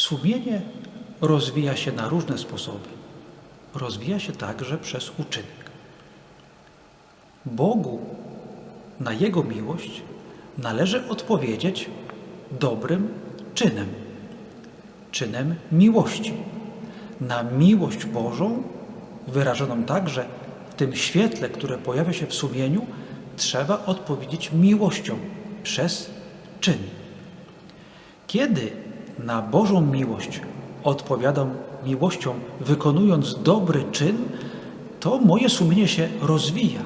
Sumienie rozwija się na różne sposoby. Rozwija się także przez uczynek. Bogu na Jego miłość należy odpowiedzieć dobrym czynem, czynem miłości. Na miłość Bożą, wyrażoną także w tym świetle, które pojawia się w sumieniu, trzeba odpowiedzieć miłością przez czyn. Kiedy na Bożą miłość odpowiadam miłością, wykonując dobry czyn, to moje sumienie się rozwija.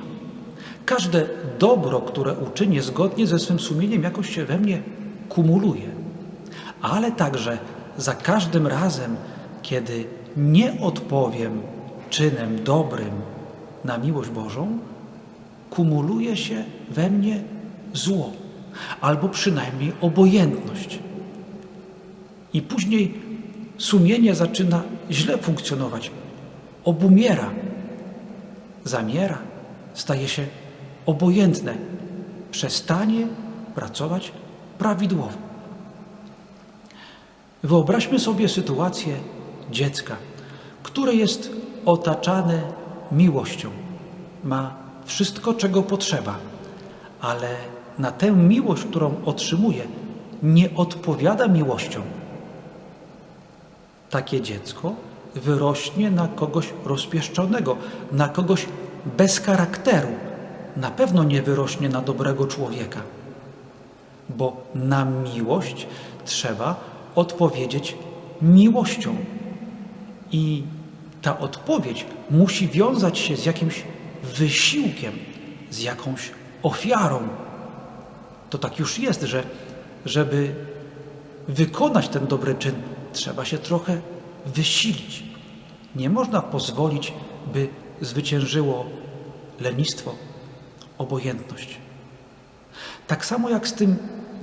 Każde dobro, które uczynię zgodnie ze swym sumieniem, jakoś się we mnie kumuluje. Ale także za każdym razem, kiedy nie odpowiem czynem dobrym na miłość Bożą, kumuluje się we mnie zło, albo przynajmniej obojętność. I później sumienie zaczyna źle funkcjonować, obumiera, zamiera, staje się obojętne, przestanie pracować prawidłowo. Wyobraźmy sobie sytuację dziecka, które jest otaczane miłością, ma wszystko, czego potrzeba, ale na tę miłość, którą otrzymuje, nie odpowiada miłością. Takie dziecko wyrośnie na kogoś rozpieszczonego, na kogoś bez charakteru. Na pewno nie wyrośnie na dobrego człowieka, bo na miłość trzeba odpowiedzieć miłością. I ta odpowiedź musi wiązać się z jakimś wysiłkiem, z jakąś ofiarą. To tak już jest, że żeby wykonać ten dobry czyn, trzeba się trochę wysilić. Nie można pozwolić, by zwyciężyło lenistwo, obojętność. Tak samo jak z tym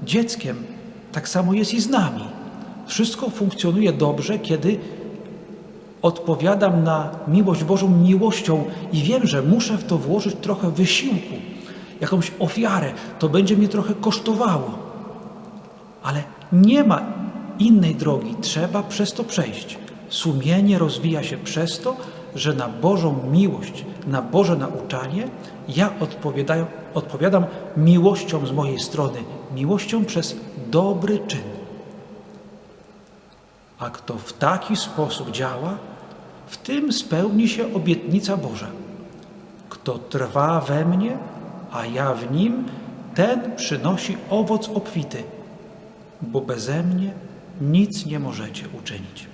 dzieckiem, tak samo jest i z nami. Wszystko funkcjonuje dobrze, kiedy odpowiadam na miłość Bożą miłością i wiem, że muszę w to włożyć trochę wysiłku, jakąś ofiarę. To będzie mnie trochę kosztowało. Ale nie ma innej drogi. Trzeba przez to przejść. Sumienie rozwija się przez to, że na Bożą miłość, na Boże nauczanie ja odpowiadam, miłością z mojej strony, miłością przez dobry czyn. A kto w taki sposób działa, w tym spełni się obietnica Boża. Kto trwa we mnie, a ja w nim, ten przynosi owoc obfity, bo beze mnie nic nie możecie uczynić.